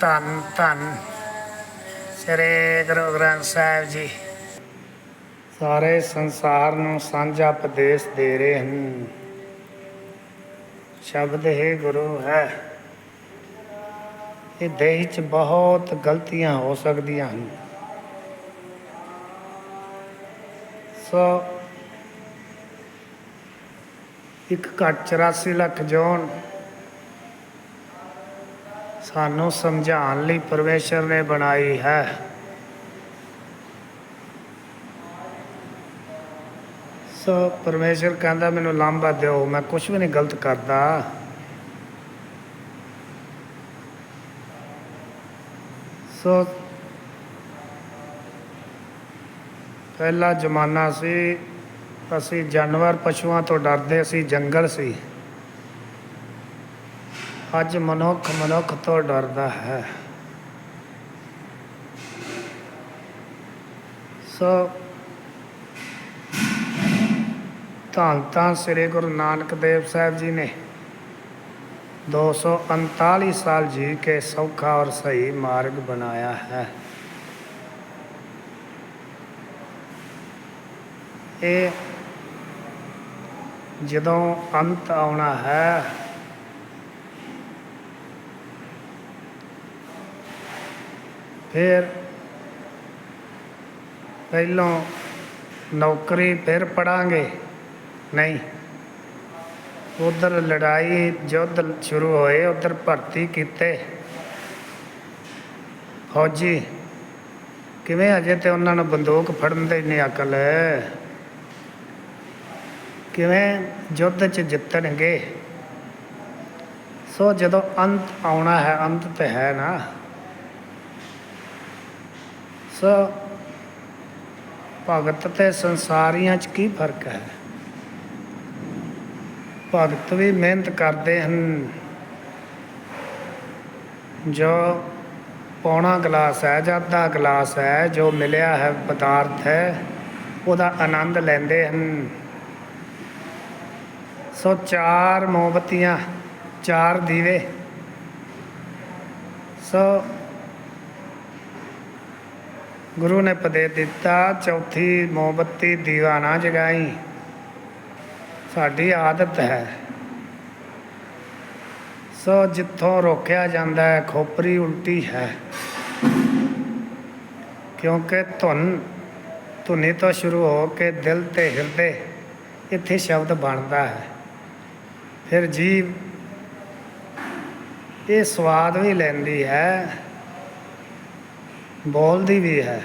ਧੰਨ ਧੰਨ। ਸ੍ਰੀ ਗੁਰੂ ਗ੍ਰੰਥ ਸਾਹਿਬ ਜੀ। ਸਾਰੇ ਸੰਸਾਰ ਨੂੰ ਸਾਂਝਾ ਉਪਦੇਸ਼ ਦੇ ਰਹੇ ਹਨ। ਸ਼ਬਦ ਹੈ ਗੁਰੂ ਹੈ। ਇਹ ਦੇਹ 'ਚ ਬਹੁਤ ਗਲਤੀਆਂ ਹੋ ਸਕਦੀਆਂ ਹਨ। ਸੋ, ਇੱਕ ਘੱਟ 84 ਲੱਖ ਜੋਨ ਸਾਨੂੰ ਸਮਝਾਉਣ ਲਈ ਪਰਮੇਸ਼ਰ ਨੇ ਬਣਾਈ ਹੈ। ਸੋ ਪਰਮੇਸ਼ਰ ਕਹਿੰਦਾ, ਮੈਨੂੰ ਲਾਂਭਾ ਦਿਓ, ਮੈਂ ਕੁਝ ਵੀ ਨਹੀਂ ਗਲਤ ਕਰਦਾ। ਸੋ ਪਹਿਲਾ ਜ਼ਮਾਨਾ ਸੀ, ਅਸੀਂ ਜਾਨਵਰ ਪਸ਼ੂਆਂ ਤੋਂ ਡਰਦੇ ਸੀ, ਜੰਗਲ ਸੀ। ਅੱਜ ਮਨੁੱਖ ਮਨੁੱਖ ਤੋਂ ਡਰਦਾ ਹੈ। ਸੋ ਧੰਨ ਧੰਨ ਸ੍ਰੀ ਗੁਰੂ ਨਾਨਕ ਦੇਵ ਸਾਹਿਬ ਜੀ ਨੇ 239 ਸਾਲ ਜੀ ਕੇ ਸੌਖਾ ਔਰ ਸਹੀ ਮਾਰਗ ਬਣਾਇਆ ਹੈ। ਇਹ ਜਦੋਂ ਅੰਤ ਆਉਣਾ ਹੈ ਫਿਰ ਪਹਿਲੋਂ ਨੌਕਰੀ ਫਿਰ ਪੜਾਂਗੇ ਨਹੀਂ। ਉਧਰ ਲੜਾਈ ਯੁੱਧ ਸ਼ੁਰੂ ਹੋਏ, ਉਧਰ ਭਰਤੀ ਕੀਤੇ। ਫੌਜੀ, ਕਿਵੇਂ ਅਜੇ ਤੇ ਉਹਨਾਂ ਨੂੰ ਬੰਦੂਕ ਫੜਨ ਦੇ ਨਹੀਂ ਅਕਲ ਕਿਵੇਂ ਯੁੱਧ 'ਚ ਜਿੱਤਣਗੇ? ਸੋ ਜਦੋਂ ਅੰਤ ਆਉਣਾ ਹੈ, ਅੰਤ ਤੇ ਹੈ ਨਾ। ਸੋ ਭਗਤ ਤੇ ਸੰਸਾਰੀਆਂ 'ਚ ਕੀ ਫ਼ਰਕ ਹੈ? ਭਗਤ ਵੀ ਮਿਹਨਤ ਕਰਦੇ ਹਨ। ਜੋ ਪੌਣਾ ਗਲਾਸ ਹੈ, ਜਾਂ ਅੱਧਾ ਗਲਾਸ ਹੈ, ਜੋ ਮਿਲਿਆ ਹੈ ਪਦਾਰਥ ਹੈ, ਉਹਦਾ ਆਨੰਦ ਲੈਂਦੇ ਹਨ। ਸੋ ਚਾਰ ਮੋਮਬਤੀਆਂ, ਚਾਰ ਦੀਵੇ। ਸੋ ਗੁਰੂ ਨੇ ਪਦੇ ਦਿੱਤਾ, ਚੌਥੀ ਮੋਮਬੱਤੀ ਦੀਵਾ ਨਾ ਜਗਾਈ। ਸਾਡੀ ਆਦਤ ਹੈ। ਸੋ ਜਿੱਥੋਂ ਰੋਕਿਆ ਜਾਂਦਾ ਹੈ, ਖੋਪਰੀ ਉਲਟੀ ਹੈ। ਕਿਉਂਕਿ ਧੁਨ, ਧੁਨੀ ਤੋਂ ਸ਼ੁਰੂ ਹੋ ਕੇ ਦਿਲ ਤੇ ਹਿਰਦੇ, ਇੱਥੇ ਸ਼ਬਦ ਬਣਦਾ ਹੈ। ਫਿਰ ਜੀਵ ਇਹ ਸਵਾਦ ਵੀ ਲੈਂਦੀ ਹੈ। ਬੋਲਦੀ ਵੀ ਹੈ।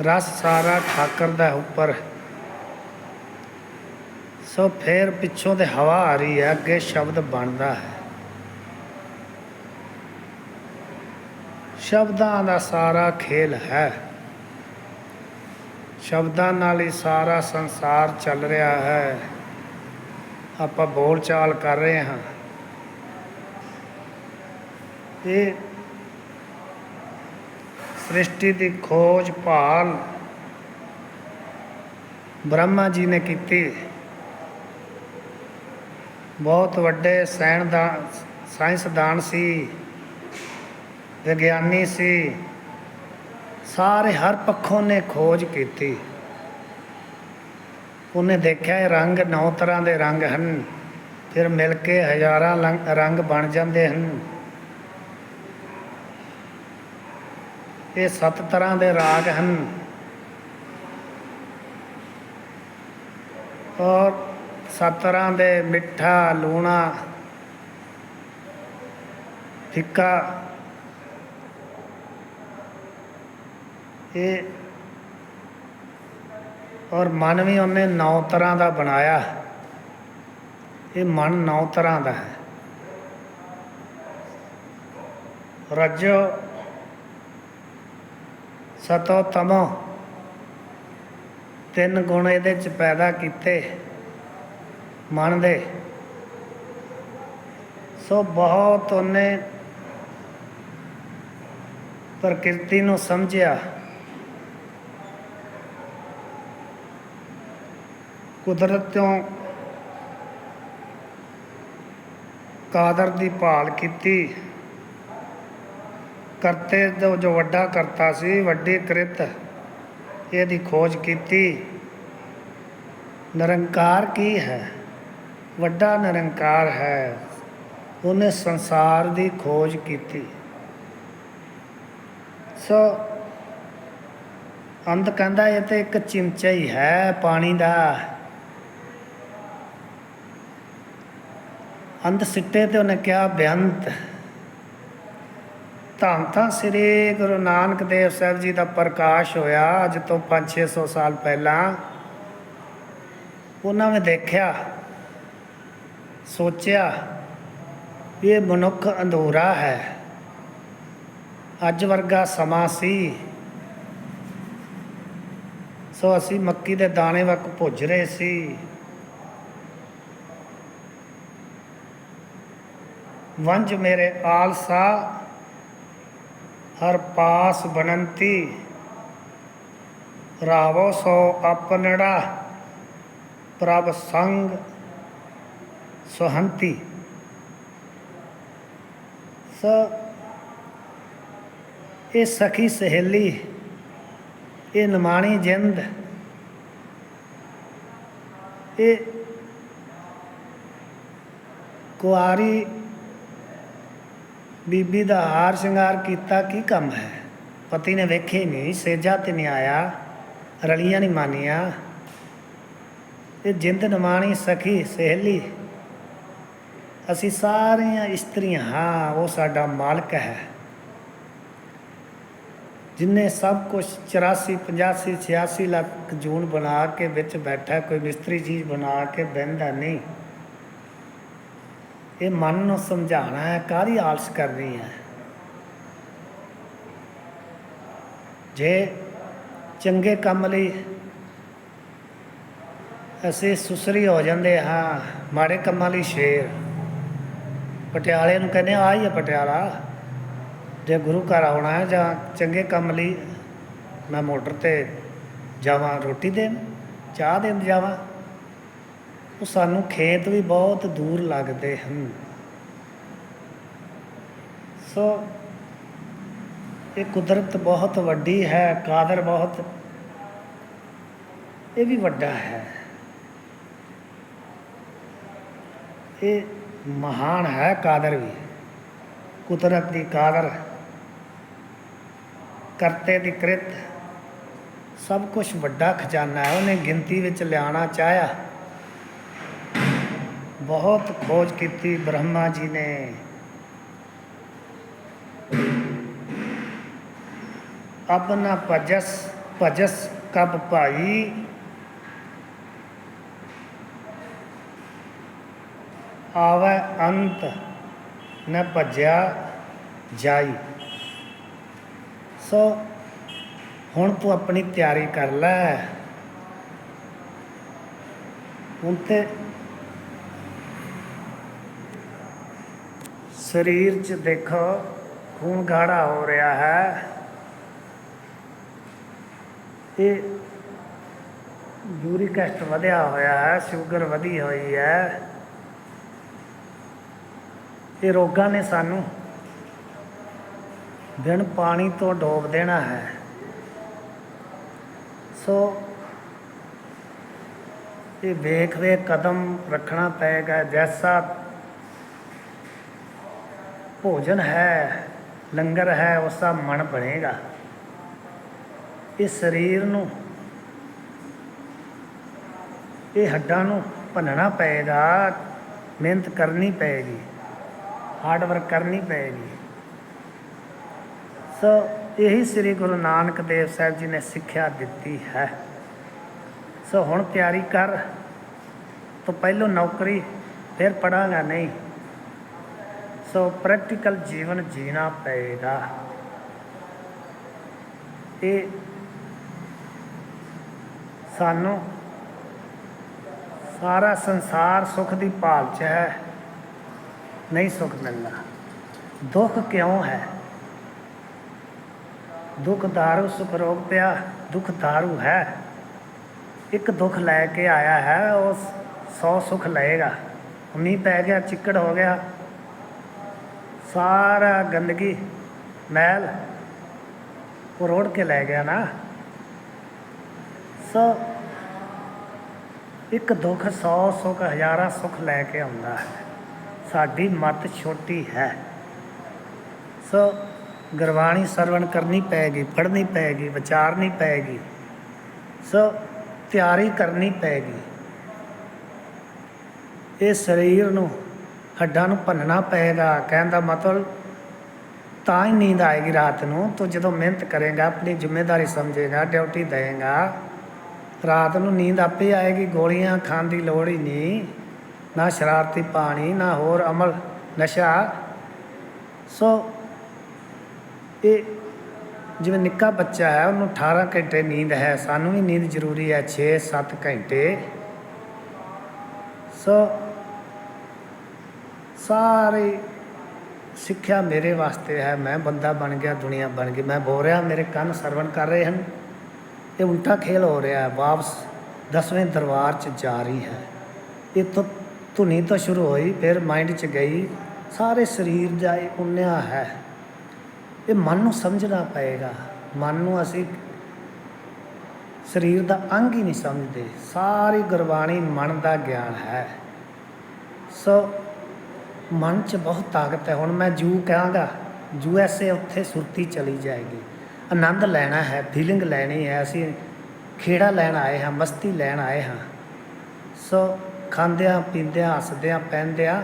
ਰਸ ਸਾਰਾ ਠਾਕਰ ਦਾ ਉੱਪਰ। ਸੋ ਫੇਰ ਪਿੱਛੋਂ ਤੇ ਹਵਾ ਆ ਰਹੀ ਹੈ, ਅੱਗੇ ਸ਼ਬਦ ਬਣਦਾ ਹੈ। ਸ਼ਬਦਾਂ ਦਾ ਸਾਰਾ ਖੇਲ ਹੈ। ਸ਼ਬਦਾਂ ਨਾਲ ਹੀ ਸਾਰਾ ਸੰਸਾਰ ਚੱਲ ਰਿਹਾ ਹੈ। ਆਪਾਂ ਬੋਲ ਚਾਲ ਕਰ ਰਹੇ ਹਾਂ। ਇਹ ਸ੍ਰਿਸ਼ਟੀ ਦੀ ਖੋਜ ਭਾਲ ਬ੍ਰਹਮਾ ਜੀ ਨੇ ਕੀਤੀ। ਬਹੁਤ ਵੱਡੇ ਸਾਇੰਸਦਾਨ ਸਾਇੰਸਦਾਨ ਸੀ, ਵਿਗਿਆਨੀ ਸੀ, ਸਾਰੇ ਹਰ ਪੱਖੋਂ ਨੇ ਖੋਜ ਕੀਤੀ। ਉਹਨੇ ਦੇਖਿਆ ਇਹ ਰੰਗ ਨੌ ਤਰ੍ਹਾਂ ਦੇ ਰੰਗ ਹਨ, ਫਿਰ ਮਿਲ ਕੇ ਹਜ਼ਾਰਾਂ ਲੰਗ- ਰੰਗ ਬਣ ਜਾਂਦੇ ਹਨ। ਇਹ ਸੱਤ ਤਰ੍ਹਾਂ ਦੇ ਰਾਗ ਹਨ। ਔਰ ਸੱਤ ਤਰ੍ਹਾਂ ਦੇ ਮਿੱਠਾ, ਲੂਣਾ, ਫਿੱਕਾ। ਇਹ ਔਰ ਮਨ ਵੀ ਉਹਨੇ ਨੌ ਤਰ੍ਹਾਂ ਦਾ ਬਣਾਇਆ। ਇਹ ਮਨ ਨੌ ਤਰ੍ਹਾਂ ਦਾ ਹੈ। ਰਜੋ। ਸਤੋ ਤਮੋ। ਤਿੰਨ ਗੁਣ ਇਹਦੇ ਚ ਪੈਦਾ ਕੀਤੇ। ਮਨ ਦੇ। ਸੋ ਬਹੁਤ ਉਹਨੇ ਪ੍ਰਕਿਰਤੀ ਨੂੰ ਸਮਝਿਆ। ਕੁਦਰਤ ਤੋਂ ਕਾਦਰ ਦੀ ਭਾਲ ਕੀਤੀ। ਕਰਤੇ ਜੋ ਜੋ ਵੱਡਾ ਕਰਤਾ ਸੀ, ਵੱਡੀ ਕ੍ਰਿਤ ਇਹਦੀ ਖੋਜ ਕੀਤੀ। ਨਿਰੰਕਾਰ ਕੀ ਹੈ? ਵੱਡਾ ਨਿਰੰਕਾਰ ਹੈ। ਉਹਨੇ ਸੰਸਾਰ ਦੀ ਖੋਜ ਕੀਤੀ। ਸੋ ਅੰਤ ਕਹਿੰਦਾ, ਇਹ ਤੇ ਇੱਕ ਚਿਮਚਾ ਹੀ ਹੈ ਪਾਣੀ ਦਾ। ਅੰਤ ਸਿੱਟੇ ਤੇ ਉਹਨੇ ਕਿਹਾ ਬੇਅੰਤ ਧੰਨ ਤਾਂ ਸ੍ਰੀ ਗੁਰੂ ਨਾਨਕ ਦੇਵ ਸਾਹਿਬ ਜੀ ਦਾ ਪ੍ਰਕਾਸ਼ ਹੋਇਆ ਅੱਜ ਤੋਂ 5-600 ਸਾਲ ਪਹਿਲਾਂ। ਉਹਨਾਂ ਨੇ ਦੇਖਿਆ, ਸੋਚਿਆ ਵੀ ਇਹ ਮਨੁੱਖ ਅੰਧੂਰਾ ਹੈ। ਅੱਜ ਵਰਗਾ ਸਮਾਂ ਸੀ। ਸੋ ਅਸੀਂ ਮੱਕੀ ਦੇ ਦਾਣੇ ਵਕ ਭੁੱਜ ਰਹੇ ਸੀ। ਵੰਜ ਮੇਰੇ ਆਲਸਾ ਹਰ ਪਾਸ ਬਨੰਤੀ। ਰਾਵੋ ਸੋ ਆਪਨੜਾ, ਪ੍ਰਭ ਸੰਗ ਸੁਹੰਤੀ। ਸੋ, ਇਹ ਸਖੀ ਸਹੇਲੀ, ਇਹ ਨਿਮਾਣੀ ਜਿੰਦ, ਇਹ ਕੁਆਰੀ ਬੀਬੀ ਦਾ ਹਾਰ ਸ਼ਿੰਗਾਰ ਕੀਤਾ ਕੀ ਕੰਮ ਹੈ? ਪਤੀ ਨੇ ਵੇਖੇ ਨਹੀਂ, ਸੇਜਾ ਤੇ ਨਹੀਂ ਆਇਆ, ਰਲੀਆਂ ਨਹੀਂ ਮਾਨੀਆਂ। ਇਹ ਜਿੰਦ ਨਿਮਾਣੀ ਸਖੀ ਸਹੇਲੀ। ਅਸੀਂ ਸਾਰੀਆਂ ਇਸਤਰੀਆਂ, ਹਾਂ, ਉਹ ਸਾਡਾ ਮਾਲਕ ਹੈ। ਜਿਨੇ ਸਭ ਕੁਝ 84 85 86 ਲੱਖ ਜੂਨ ਬਣਾ ਕੇ ਵਿੱਚ ਬੈਠਾ, ਕੋਈ ਮਿਸਤਰੀ ਚੀਜ਼ ਬਣਾ ਕੇ ਬਹਿੰਦਾ ਨਹੀਂ। ਇਹ ਮਨ ਨੂੰ ਸਮਝਾਉਣਾ ਹੈ, ਕਾਹਦੀ ਆਲਸ ਕਰਨੀ ਹੈ? ਜੇ ਚੰਗੇ ਕੰਮ ਲਈ ਅਸੀਂ ਸੁਸਰੀ ਹੋ ਜਾਂਦੇ ਹਾਂ, ਮਾੜੇ ਕੰਮਾਂ ਲਈ ਸ਼ੇਰ। ਪਟਿਆਲੇ ਨੂੰ ਕਹਿੰਦੇ ਆ ਹੀ ਹੈ ਪਟਿਆਲਾ। ਜੇ ਗੁਰੂ ਘਰ ਆਉਣਾ ਹੈ ਜਾਂ ਚੰਗੇ ਕੰਮ ਲਈ ਮੈਂ ਮੋਟਰ ਤੇ ਜਾਵਾਂ, ਰੋਟੀ ਦੇਣ, ਚਾਹ ਦੇਣ ਜਾਵਾਂ ਉਹ ਸਾਨੂੰ ਖੇਤ ਵੀ ਬਹੁਤ ਦੂਰ ਲੱਗਦੇ ਹਨ। ਸੋ, ਇਹ ਕੁਦਰਤ ਬਹੁਤ ਵੱਡੀ ਹੈ, ਕਾਦਰ ਬਹੁਤ, ਇਹ ਵੀ ਵੱਡਾ ਹੈ। ਇਹ ਮਹਾਨ ਹੈ, ਕਾਦਰ ਵੀ। ਕੁਦਰਤ ਦੀ ਕਾਦਰ, ਕਰਤੇ ਦੀ ਕ੍ਰਿਤ, ਸਭ ਕੁਝ ਵੱਡਾ ਖਜ਼ਾਨਾ ਹੈ। ਉਹਨੇ ਗਿਣਤੀ ਵਿੱਚ ਲਿਆਣਾ ਚਾਹਿਆ। ਬਹੁਤ ਖੋਜ ਕੀਤੀ ਬ੍ਰਹਮਾ ਜੀ ਨੇ। ਅਬ ਨਾ ਭਜਸ ਭਜਸ ਕਬ ਭਾਈ। ਆਵੈ ਅੰਤ ਨ ਭਜਿਆ ਜਾਈ। ਸੋ ਹੁਣ ਤੂੰ ਆਪਣੀ ਤਿਆਰੀ ਕਰ ਲੈ। ਹੁਣ ਤੇ ਸਰੀਰ 'ਚ ਦੇਖੋ, ਖੂਨ ਗਾੜਾ ਹੋ ਰਿਹਾ ਹੈ। ਇਹ ਯੂਰਿਕ ਐਸਿਡ ਵਧਿਆ ਹੋਇਆ ਹੈ, ਸ਼ੂਗਰ ਵਧੀ ਹੋਈ ਹੈ। ਇਹ ਰੋਗਾਂ ਨੇ ਸਾਨੂੰ ਦਿਨ ਪਾਣੀ ਤੋਂ ਡੋਬ ਦੇਣਾ ਹੈ। ਸੋ ਇਹ ਵੇਖ ਵੇਖ ਕਦਮ ਰੱਖਣਾ ਪਏਗਾ। ਜੈਸਾ ਭੋਜਨ ਹੈ, ਲੰਗਰ ਹੈ ਉਸਦਾ ਮਨ ਬਣੇਗਾ। ਇਹ ਸਰੀਰ ਨੂੰ, ਇਹ ਹੱਡਾਂ ਨੂੰ ਭੰਨਣਾ ਪਏਗਾ, ਮਿਹਨਤ ਕਰਨੀ ਪਏਗੀ ਹਾਰਡ ਵਰਕ ਕਰਨੀ ਪਏਗੀ। ਸੋ ਇਹੀ ਸ੍ਰੀ ਗੁਰੂ ਨਾਨਕ ਦੇਵ ਸਾਹਿਬ ਜੀ ਨੇ ਸਿੱਖਿਆ ਦਿੱਤੀ ਹੈ। ਸੋ ਹੁਣ ਤਿਆਰੀ ਕਰ। ਤੋਂ ਪਹਿਲੋਂ ਨੌਕਰੀ, ਫਿਰ ਪੜਾਂਗਾ ਨਹੀਂ। ਸੋ ਪ੍ਰੈਕਟੀਕਲ ਜੀਵਨ ਜੀਣਾ ਪਏਗਾ। ਇਹ ਸਾਨੂੰ ਸਾਰਾ ਸੰਸਾਰ ਸੁਖ ਦੀ ਭਾਲ 'ਚ ਹੈ, ਨਹੀਂ ਸੁਖ ਮਿਲਣਾ ਦੁੱਖ ਕਿਉਂ ਹੈ? ਦੁੱਖ ਦਾਰੂ, ਸੁਖ ਰੋਗ ਪਿਆ, ਦੁੱਖ ਦਾਰੂ ਹੈ। ਇੱਕ ਦੁੱਖ ਲੈ ਕੇ ਆਇਆ ਹੈ, ਉਹ 100 ਸੁਖ ਲਏਗਾ। ਮੀਂਹ ਪੈ ਗਿਆ, ਚਿੱਕੜ ਹੋ ਗਿਆ ਸਾਰਾ ਗੰਦਗੀ ਮੈਲ ਉਹ ਰੋੜ ਕੇ ਲੈ ਗਿਆ ਨਾ। ਸੋ ਇੱਕ ਦੁੱਖ, ਸੌ ਸੁੱਖ, ਹਜ਼ਾਰਾਂ ਸੁੱਖ ਲੈ ਕੇ ਆਉਂਦਾ ਹੈ। ਸਾਡੀ ਮੱਤ ਛੋਟੀ ਹੈ। ਸੋ ਗੁਰਬਾਣੀ ਸਰਵਣ ਕਰਨੀ ਪਏਗੀ ਪੜ੍ਹਨੀ ਪਏਗੀ ਵਿਚਾਰਨੀ ਪਏਗੀ ਸੋ ਤਿਆਰੀ ਕਰਨੀ ਪਏਗੀ ਇਹ ਸਰੀਰ ਨੂੰ ਹੱਡਾਂ ਨੂੰ ਭੰਨਣਾ ਪਏਗਾ ਕਹਿਣ ਦਾ ਮਤਲਬ ਤਾਂ ਹੀ ਨੀਂਦ ਆਏਗੀ ਰਾਤ ਨੂੰ, ਤੂੰ ਜਦੋਂ ਮਿਹਨਤ ਕਰੇਗਾ, ਆਪਣੀ ਜ਼ਿੰਮੇਵਾਰੀ ਸਮਝੇਗਾ, ਡਿਊਟੀ ਦੇਏਗਾ ਰਾਤ ਨੂੰ ਨੀਂਦ ਆਪੇ ਆਏਗੀ, ਗੋਲੀਆਂ ਖਾਣ ਦੀ ਲੋੜ ਹੀ ਨਹੀਂ, ਨਾ ਸ਼ਰਾਰਤੀ ਪਾਣੀ, ਨਾ ਹੋਰ ਅਮਲ, ਨਸ਼ਾ। ਸੋ ਇਹ ਜਿਵੇਂ ਨਿੱਕਾ ਬੱਚਾ ਹੈ, ਉਹਨੂੰ 18 ਘੰਟੇ ਨੀਂਦ ਹੈ, ਸਾਨੂੰ ਵੀ ਨੀਂਦ ਜ਼ਰੂਰੀ ਹੈ 6-7 ਘੰਟੇ। ਸੋ ਸਾਰੇ ਸਿੱਖਿਆ ਮੇਰੇ ਵਾਸਤੇ ਹੈ, ਮੈਂ ਬੰਦਾ ਬਣ ਗਿਆ, ਦੁਨੀਆ ਬਣ ਗਈ। ਮੈਂ ਬੋਲ ਰਿਹਾ, ਮੇਰੇ ਕੰਨ ਸਰਵਣ ਕਰ ਰਹੇ ਹਨ। ਇਹ ਉਲਟਾ ਖੇਲ ਹੋ ਰਿਹਾ ਹੈ ਵਾਪਸ ਦਸਵੇਂ ਦਰਬਾਰ ਚ ਜਾ ਰਹੀ ਹੈ। ਇੱਥੋਂ ਧੁਨੀ ਤੋਂ ਸ਼ੁਰੂ ਹੋਈ, ਫਿਰ ਮਾਈਂਡ ਚ ਗਈ। ਸਾਰੇ ਸਰੀਰ ਦਾ ਇਹ ਉੰਨਿਆ ਹੈ। ਇਹ ਮਨ ਨੂੰ ਸਮਝਣਾ ਪਏਗਾ। ਮਨ ਨੂੰ ਅਸੀਂ ਸਰੀਰ ਦਾ ਅੰਗ ਹੀ ਨਹੀਂ ਸਮਝਦੇ। ਸਾਰੀ ਗੁਰਬਾਣੀ ਮਨ ਦਾ ਗਿਆਨ ਹੈ। ਸੋ ਮਨ 'ਚ ਬਹੁਤ ਤਾਕਤ ਹੈ। ਹੁਣ ਮੈਂ ਜੂ ਕਹਾਂਗਾ ਯੂ ਐਸ ਏ ਉੱਥੇ ਸੁਰਤੀ ਚਲੀ ਜਾਏਗੀ। ਆਨੰਦ ਲੈਣਾ ਹੈ ਫੀਲਿੰਗ ਲੈਣੀ ਹੈ। ਅਸੀਂ ਖੇੜਾ ਲੈਣ ਆਏ ਹਾਂ, ਮਸਤੀ ਲੈਣ ਆਏ ਹਾਂ। ਸੋ ਖਾਂਦਿਆਂ, ਪੀਂਦਿਆਂ, ਹੱਸਦਿਆਂ ਪੈਂਦਿਆਂ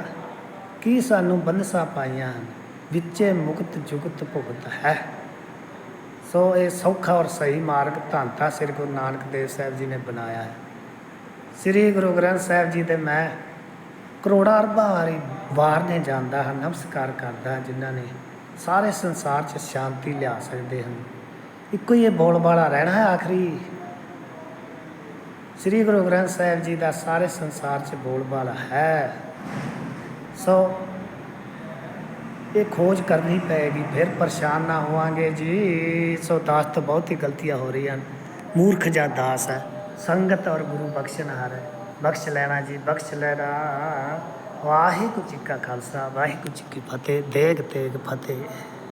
ਕੀ ਸਾਨੂੰ ਬੰਦਸਾਂ ਪਾਈਆਂ ਹਨ? ਵਿੱਚੇ ਮੁਕਤ ਜੁਗਤ ਭੁਗਤ ਹੈ। ਸੋ ਇਹ ਸੌਖਾ ਔਰ ਸਹੀ ਮਾਰਗ ਧੰਤਾ ਸ੍ਰੀ ਗੁਰੂ ਨਾਨਕ ਦੇਵ ਸਾਹਿਬ ਜੀ ਨੇ ਬਣਾਇਆ ਹੈ। ਸ੍ਰੀ ਗੁਰੂ ਗ੍ਰੰਥ ਸਾਹਿਬ ਜੀ ਦੇ ਮੈਂ ਕਰੋੜਾਂ ਅਰਬਾਂ ਵਾਰੀ ਵਾਰ ਜਾਂਦਾ ਹੈ, ਨਮਸਕਾਰ ਕਰਦਾ ਹੈ, ਜਿਨ੍ਹਾਂ ਨੇ ਸਾਰੇ ਸੰਸਾਰ 'ਚ ਸ਼ਾਂਤੀ ਲਿਆ ਸਕਦੇ ਹਨ। ਇੱਕੋ ਹੀ ਇਹ ਬੋਲਬਾਲਾ ਰਹਿਣਾ ਹੈ ਆਖਰੀ। ਸ੍ਰੀ ਗੁਰੂ ਗ੍ਰੰਥ ਸਾਹਿਬ ਜੀ ਦਾ ਸਾਰੇ ਸੰਸਾਰ 'ਚ ਬੋਲਬਾਲਾ ਹੈ। ਸੋ ਇਹ ਖੋਜ ਕਰਨੀ ਪਏਗੀ, ਫਿਰ ਪਰੇਸ਼ਾਨ ਨਾ ਹੋਵਾਂਗੇ ਜੀ। ਸੋ ਦਾਸ ਤੋਂ ਬਹੁਤ ਹੀ ਗਲਤੀਆਂ ਹੋ ਰਹੀਆਂ ਹਨ। ਮੂਰਖ ਜਾਂ ਦਾਸ ਹੈ, ਸੰਗਤ ਔਰ ਗੁਰੂ ਬਖਸ਼ਣਹਾਰ ਹੈ ਬਖਸ਼ ਲੈਣਾ ਜੀ, ਬਖਸ਼ ਲੈਣਾ। ਵਾਹਿਗੁਰੂ ਜੀ ਕਾ ਖਾਲਸਾ ਵਾਹਿਗੁਰੂ ਜੀ ਕੀ ਫਤਿਹ ਦੇਗ ਤੇਗ ਫਤਿਹ।